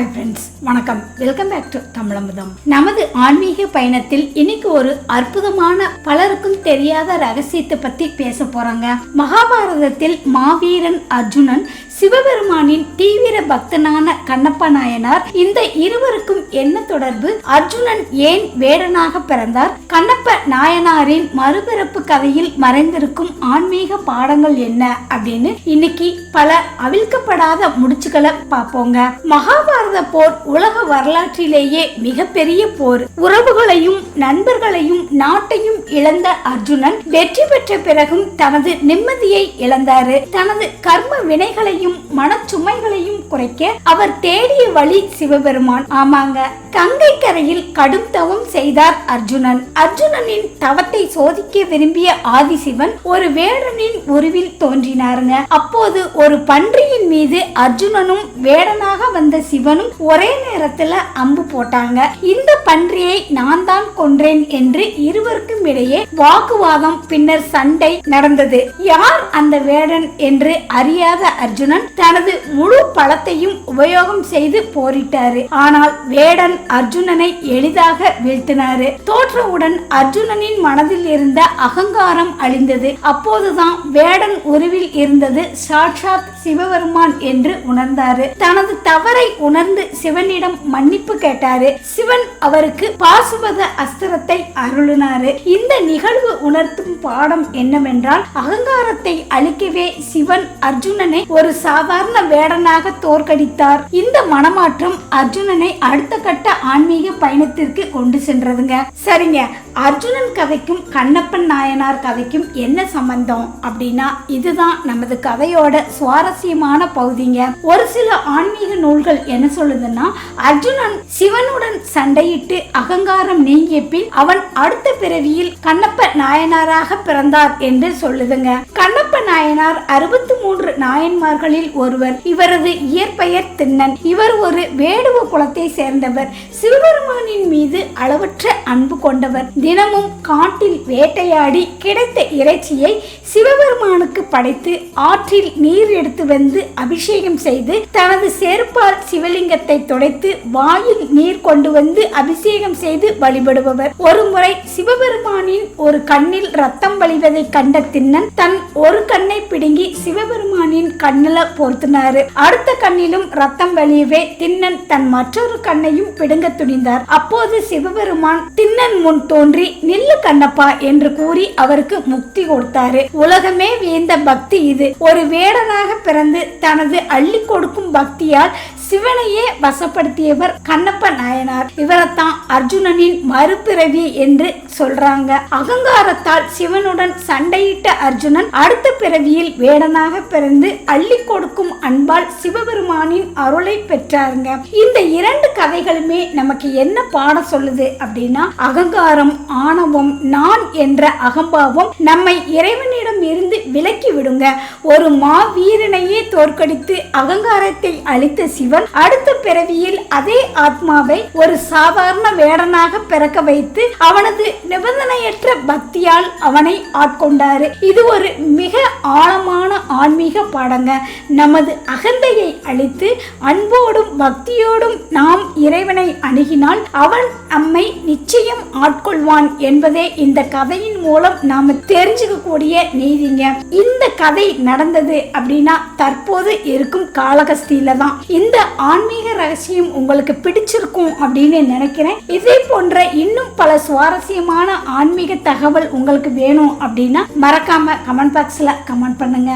Hi friends வணக்கம். Welcome back to Tamizhamudham நமது ஆன்மீக பயணத்தில் இன்னைக்கு ஒரு அற்புதமான பலருக்கும் தெரியாத ரகசியத்தை பத்தி பேச போறாங்க. மகாபாரதத்தில் மாவீரன் அர்ஜுனன் சிவபெருமானின் தீவிர பக்தனான கண்ணப்ப நாயனார் இந்த இருவருக்கும் என்ன தொடர்பு? அர்ஜுனன் ஏன் வேடனாக பிறந்தார்? கண்ணப்ப நாயனாரின் மறுபிறப்பு கதையில் மறைந்திருக்கும் ஆன்மீக பாடங்கள் என்ன? அப்படின்னு இன்னைக்கு பல அவிழ்க்கப்படாத முடிச்சுகளை பார்ப்போங்க. மகாபாரத போர் உலக வரலாற்றிலேயே மிகப்பெரிய போர். உறவுகளையும் நண்பர்களையும் நாட்டையும் இழந்த அர்ஜுனன் வெற்றி பெற்ற பிறகும் தனது நிம்மதியை இழந்தாரு. தனது கர்ம வினைகளையும் மனச்சுமைகளையும் குறைக்க அவர் தேடிய வழி சிவபெருமான். ஆமாங்க. கங்கை கரையில் கடும் தவம் செய்தார் அர்ஜுனன். அர்ஜுனனின் தவத்தை சோதிக்க விரும்பிய ஆதிசிவன் ஒரு வேடனின் உருவில் தோன்றினாருங்க. அப்போது ஒரு பன்றியின் மீது அர்ஜுனனும் வேடனாக வந்த சிவனும் ஒரே நேரத்துல அம்பு போட்டாங்க. இந்த பன்றியை நான் தான் கொன்றேன் என்று இருவருக்கும் இடையே வாக்குவாதம் பின்னர் சண்டை நடந்தது. யார் அந்த வேடன் என்று அறியாத அர்ஜுனன் தனது முழு பலத்தையும் உபயோகம் செய்து போரிட்டாரு. ஆனால் வேடன் அர்ஜுனனை எளிதாக வீழ்த்தினாரு. தோற்றவுடன் அர்ஜுனனின் மனதில் இருந்த அகங்காரம் அழிந்தது. அப்போதுதான் வேடன் உருவில் இருந்தது சாட்சாத் சிவபெருமான் என்று உணர்ந்தாரு. தனது தவறை உணர்ந்து சிவனிடம் மன்னிப்பு கேட்டாரு. சிவன் அவருக்கு பாசுபத அஸ்திரத்தை அருளினாரு. இந்த நிகழ்வு உணர்த்தும் பாடம் என்னவென்றால் அகங்காரத்தை அழிக்கவே சிவன் அர்ஜுனனை ஒரு சாதாரண வேடனாக தோற்கடித்தார். இந்த மனமாற்றம் அர்ஜுனனை அடுத்த கட்ட ஆன்மீக பயணத்திற்கு கொண்டு சென்றதுங்க. சரிங்க. அர்ஜுனன் கதைக்கும் கண்ணப்பன் நாயனார் கதைக்கும் என்ன சம்பந்தம் அப்படின்னா இதுதான் நமது கதையோட சுவாரஸ்யமான பகுதிங்க. ஒரு சில ஆன்மீக நூல்கள் என்ன சொல்லுதுன்னா அர்ஜுனன் சிவனுடன் சண்டையிட்டு அகங்காரம் நீங்கிய பின் அவன் அடுத்த பிறவியில் கண்ணப்ப நாயனாராக பிறந்தார் என்று சொல்லுதுங்க. கண்ணப்ப நாயனார் அறுபத்தி மூன்று நாயன்மார்களில் ஒருவர். இவரது இயற்பெயர் திண்ணன். இவர் ஒரு வேடுவ குலத்தை சேர்ந்தவர். சிவபெருமானின் மீது அளவற்ற அன்பு கொண்டவர். தினமும் காட்டில் வேட்டையாடி கிடைத்த இறைச்சியை சிவபெருமானுக்கு படைத்து ஆற்றில் நீர் எடுத்து வந்து அபிஷேகம் செய்து தனது செருப்பால் சிவலிங்கத்தை துடைத்து வாயில் நீர் கொண்டு வந்து அபிஷேகம் செய்து வழிபடுபவர். ஒரு முறை சிவபெருமானின் ஒரு கண்ணில் ரத்தம் வழிவதை கண்ட திண்ணன் தன் ஒரு கண்ணை பிடுங்கி சிவபெருமானின் கண்ணில பொருத்தினாரு. அடுத்த கண்ணிலும் ரத்தம் வழியவே திண்ணன் தன் மற்றொரு கண்ணையும் பிடுங்க துணிந்தார். அப்போது சிவபெருமான் திண்ணன் முன் தோன்றி நில்லு கண்ணப்பா என்று கூறி அவருக்கு முக்தி கொடுத்தாரு. உலகமே வியந்த பக்தி இது. ஒரு வேடனாக பிறந்து தனது அள்ளி கொடுக்கும் பக்தியால் சிவனையே வசப்படுத்தியவர் கண்ணப்ப நாயனார். இவரைத்தான் அர்ஜுனனின் மறுபிறவி என்று சொல்றாங்க. அகங்காரத்தால் சிவனுடன் சண்டையிட்ட அர்ஜுனன் அடுத்த பிறவியில் வேடனாக பிறந்து அள்ளி கொடுக்கும் அன்பால் சிவபெருமானின் அருளை பெற்றாருங்க. இந்த இரண்டு கதைகளுமே நமக்கு என்ன பாடம் சொல்லுது அப்படின்னா அகங்காரம் ஆணவம் நான் என்ற அகம்பாவம் நம்மை இறைவனிடம் இருந்து விலக்கி விடுங்க. ஒரு மாவீரனையே தோற்கடித்து அகங்காரத்தை அளித்த சிவன் அடுத்த பிறவியில் அதே ஆத்மாவை ஒரு சாதாரண வேடனாக பிறக்க வைத்து அவனது నిబంధన மிகுந்த பக்தியால் அவனை ஆட்கொண்டாரு? இது ஒரு மிக ஆழமான ஆன்மீக பாடங்க. நமது அகந்தையை அழித்து அன்போடும் பக்தியோடும் நாம் இறைவனை அணுகினால் அவன் நம்மை நிச்சயம் ஆட்கொள்வான் என்பதே இந்த கதையின் மூலம் நாம தெரிஞ்சுக்கக்கூடிய நீதிங்க. இந்த கதை நடந்தது அப்படின்னா தற்போது இருக்கும் காலகஸ்தியில தான். இந்த ஆன்மீக ரகசியம் உங்களுக்கு பிடிச்சிருக்கும் அப்படின்னு நினைக்கிறேன். இதே போன்ற இன்னும் பல சுவாரஸ்யமான ஆன்மீக தகவல் உங்களுக்கு வேணும் அப்படின்னா மறக்காம கமெண்ட் பாக்ஸ்ல கமெண்ட் பண்ணுங்க.